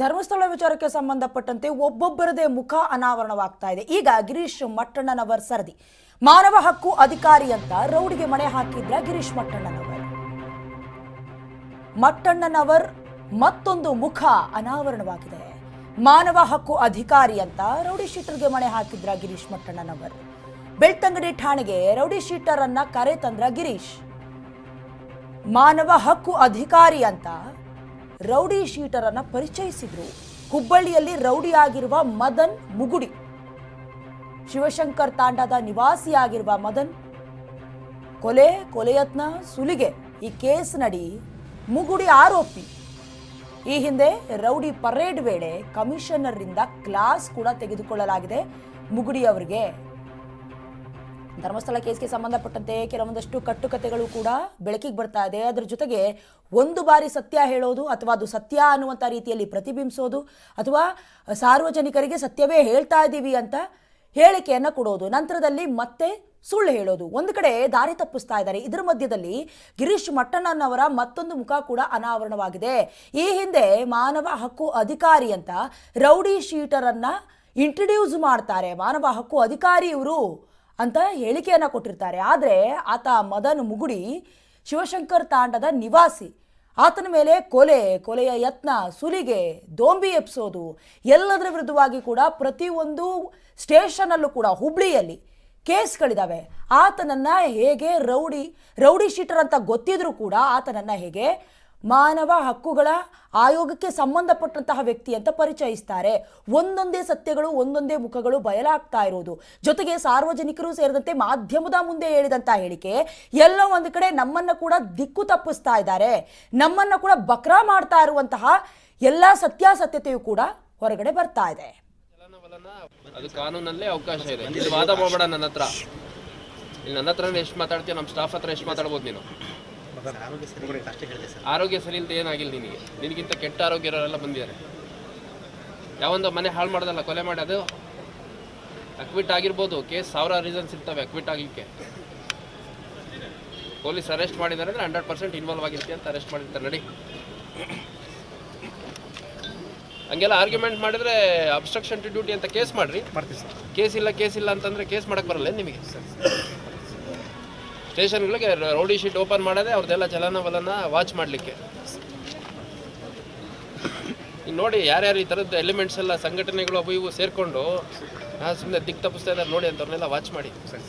ಧರ್ಮಸ್ಥಳ ವಿಚಾರಕ್ಕೆ ಸಂಬಂಧಪಟ್ಟಂತೆ ಒಬ್ಬೊಬ್ಬರದೇ ಮುಖ ಅನಾವರಣವಾಗ್ತಾ ಇದೆ. ಈಗ ಗಿರೀಶ್ ಮಟ್ಟಣ್ಣನವರ್ ಸರದಿ. ಮಾನವ ಹಕ್ಕು ಅಧಿಕಾರಿ ಅಂತ ರೌಡಿಗೆ ಮಣೆ ಹಾಕಿದ್ರ ಗಿರೀಶ್ ಮಟ್ಟಣ್ಣನವರ್. ಮಟ್ಟಣ್ಣನವರ್ ಮತ್ತೊಂದು ಮುಖ ಅನಾವರಣವಾಗಿದೆ. ಮಾನವ ಹಕ್ಕು ಅಧಿಕಾರಿ ಅಂತ ರೌಡಿ ಶೀಟರ್ಗೆ ಮಣೆ ಹಾಕಿದ್ರ ಗಿರೀಶ್ ಮಟ್ಟಣ್ಣನವರ್. ಬೆಳ್ತಂಗಡಿ ಠಾಣೆಗೆ ರೌಡಿ ಶೀಟರ್ ಅನ್ನ ಕರೆ ತಂದ್ರ ಗಿರೀಶ್. ಮಾನವ ಹಕ್ಕು ಅಧಿಕಾರಿ ಅಂತ ರೌಡಿ ಶೀಟರ್ ಅನ್ನ ಪರಿಚಯಿಸಿದ್ರು. ಹುಬ್ಬಳ್ಳಿಯಲ್ಲಿ ರೌಡಿ ಆಗಿರುವ ಮದನ್ ಮುಗುಡಿ. ಶಿವಶಂಕರ್ ತಾಂಡದ ನಿವಾಸಿಯಾಗಿರುವ ಮದನ್. ಕೊಲೆ, ಕೊಲೆಯತ್ನ, ಸುಲಿಗೆ ಈ ಕೇಸ್ ನಡಿ ಮುಗುಡಿ ಆರೋಪಿ. ಈ ಹಿಂದೆ ರೌಡಿ ಪರೇಡ್ ವೇಳೆ ಕಮಿಷನರ್ರಿಂದ ಕ್ಲಾಸ್ ಕೂಡ ತೆಗೆದುಕೊಳ್ಳಲಾಗಿದೆ ಮುಗುಡಿ ಅವರಿಗೆ. ಧರ್ಮಸ್ಥಳ ಕೇಸ್ಗೆ ಸಂಬಂಧಪಟ್ಟಂತೆ ಕೆಲವೊಂದಷ್ಟು ಕಟ್ಟುಕತೆಗಳು ಕೂಡ ಬೆಳಕಿಗೆ ಬರ್ತಾ ಇದೆ. ಅದರ ಜೊತೆಗೆ ಒಂದು ಬಾರಿ ಸತ್ಯ ಹೇಳೋದು ಅಥವಾ ಅದು ಸತ್ಯ ಅನ್ನುವಂಥ ರೀತಿಯಲ್ಲಿ ಪ್ರತಿಬಿಂಬಿಸೋದು ಅಥವಾ ಸಾರ್ವಜನಿಕರಿಗೆ ಸತ್ಯವೇ ಹೇಳ್ತಾ ಇದ್ದೀವಿ ಅಂತ ಹೇಳಿಕೆಯನ್ನು ಕೊಡೋದು. ನಂತರದಲ್ಲಿ ಮತ್ತೆ ಸುಳ್ಳು ಹೇಳೋದು. ಒಂದು ಕಡೆ ದಾರಿ ತಪ್ಪಿಸ್ತಾ ಇದ್ದಾರೆ. ಇದರ ಮಧ್ಯದಲ್ಲಿ ಗಿರೀಶ್ ಮಟ್ಟಣ್ಣನವರ ಮತ್ತೊಂದು ಮುಖ ಕೂಡ ಅನಾವರಣವಾಗಿದೆ. ಈ ಹಿಂದೆ ಮಾನವ ಹಕ್ಕು ಅಧಿಕಾರಿ ಅಂತ ರೌಡಿ ಶೀಟರನ್ನು ಇಂಟ್ರಡ್ಯೂಸ್ ಮಾಡ್ತಾರೆ. ಮಾನವ ಹಕ್ಕು ಅಧಿಕಾರಿ ಇವರು. ಅಂತ ಹೇಳಿಕೆಯನ್ನು ಕೊಟ್ಟಿರ್ತಾರೆ. ಆದರೆ ಆತ ಮದನ್ ಮುಗುಡಿ ಶಿವಶಂಕರ್ ತಾಂಡದ ನಿವಾಸಿ. ಆತನ ಮೇಲೆ ಕೊಲೆ, ಕೊಲೆಯ ಯತ್ನ, ಸುಲಿಗೆ, ದೋಂಬಿ ಎಪ್ಸೋದು ಎಲ್ಲದರ ವಿರುದ್ಧವಾಗಿ ಕೂಡ ಪ್ರತಿಯೊಂದು ಸ್ಟೇಷನಲ್ಲೂ ಕೂಡ ಹುಬ್ಳಿಯಲ್ಲಿ ಕೇಸ್ಗಳಿದ್ದಾವೆ ಆತನನ್ನು ಹೇಗೆ ರೌಡಿ ರೌಡಿ ಶೀಟರ್ ಅಂತ ಗೊತ್ತಿದ್ರೂ ಕೂಡ ಆತನನ್ನು ಹೇಗೆ ಮಾನವ ಹಕ್ಕುಗಳ ಆಯೋಗಕ್ಕೆ ಸಂಬಂಧಪಟ್ಟಂತಹ ವ್ಯಕ್ತಿ ಅಂತ ಪರಿಚಯಿಸ್ತಾರೆ. ಒಂದೊಂದೇ ಸತ್ಯಗಳು, ಒಂದೊಂದೇ ಮುಖಗಳು ಬಯಲಾಗ್ತಾ ಇರೋದು. ಜೊತೆಗೆ ಸಾರ್ವಜನಿಕರು ಸೇರಿದಂತೆ ಮಾಧ್ಯಮದ ಮುಂದೆ ಹೇಳಿದಂತಹ ಹೇಳಿಕೆ, ಎಲ್ಲ ಒಂದು ಕಡೆ ನಮ್ಮನ್ನ ಕೂಡ ದಿಕ್ಕು ತಪ್ಪಿಸ್ತಾ ಇದ್ದಾರೆ. ನಮ್ಮನ್ನ ಕೂಡ ಬಕ್ರಾ ಮಾಡ್ತಾ ಇರುವಂತಹ ಎಲ್ಲ ಸತ್ಯಾಸತ್ಯತೆಯು ಕೂಡ ಹೊರಗಡೆ ಬರ್ತಾ ಇದೆ. ಅದು ಕಾನೂನಲ್ಲೇ ಅವಕಾಶ ಇದೆ. ವಾದ ನನ್ನ ಹತ್ರ ನನ್ನ ಹತ್ರ ಎಷ್ಟು ಮಾತಾಡ್ತೀಯ ನಮ್ಮ ಸ್ಟಾಫ್ ಹತ್ರ ಎಷ್ಟು ಮಾತಾಡ್ಬೋದು ನೀನು? ಆರೋಗ್ಯ ಸರಿ ಇಲ್ಲದೆ ಏನಾಗಿಲ್ಲ ನಿನಗೆ. ನಿನಗಿಂತ ಕೆಟ್ಟ ಆರೋಗ್ಯ ಇರೋರೆಲ್ಲ ಬಂದಿದ್ದಾರೆ. ಯಾವೊಂದು ಮನೆ ಹಾಳು ಮಾಡೋದಲ್ಲ ಕೊಲೆ ಮಾಡೋದು ಅದು ಅಕ್ವಿಟ್ ಆಗಿರ್ಬೋದು ಕೇಸ್ ಸಾವಿರ ರೀಸನ್ಸ್ ಇರ್ತವೆ ಅಕ್ವಿಟ್ ಆಗಲಿಕ್ಕೆ. ಪೊಲೀಸ್ ಅರೆಸ್ಟ್ ಮಾಡಿದ್ದಾರೆ ಅಂದರೆ ಹಂಡ್ರೆಡ್ ಪರ್ಸೆಂಟ್ ಇನ್ವಾಲ್ವ್ ಆಗಿರ್ತೀಯ ಅಂತ ಅರೆಸ್ಟ್ ಮಾಡಿರ್ತಾರೆ. ನಡಿ. ಹಂಗೆಲ್ಲ ಆರ್ಗ್ಯುಮೆಂಟ್ ಮಾಡಿದ್ರೆ ಅಬ್ಸ್ಟ್ರಕ್ಷನ್ ಟು ಡ್ಯೂಟಿ ಅಂತ ಕೇಸ್ ಮಾಡ್ರಿ. ಮಾಡ್ತೀವಿ ಸರ್. ಕೇಸ್ ಇಲ್ಲ ಕೇಸ್ ಇಲ್ಲ ಅಂತಂದ್ರೆ ಕೇಸ್ ಮಾಡೋಕ್ಕೆ ಬರಲ್ಲ ನಿಮಗೆ? ಸ್ಟೇಷನ್ಗಳಿಗೆ ರೌಡಿ ಶೀಟ್ ಓಪನ್ ಮಾಡೋದೇ ಅವ್ರದ್ದೆಲ್ಲ ಚಲನವಲನ ವಾಚ್ ಮಾಡಲಿಕ್ಕೆ. ಈಗ ನೋಡಿ ಯಾರ್ಯಾರು ಈ ಥರದ್ದು ಎಲಿಮೆಂಟ್ಸ್ ಎಲ್ಲ ಸಂಘಟನೆಗಳು ಅವು ಇವು ಸೇರಿಕೊಂಡು ಸುಮ್ಮನೆ ದಿಕ್ ತಪ್ಪಿಸ್ತಾ ಇದ್ದಾರೆ ನೋಡಿ ಅಂತವ್ರನ್ನೆಲ್ಲ ವಾಚ್ ಮಾಡಿ. ಸರ್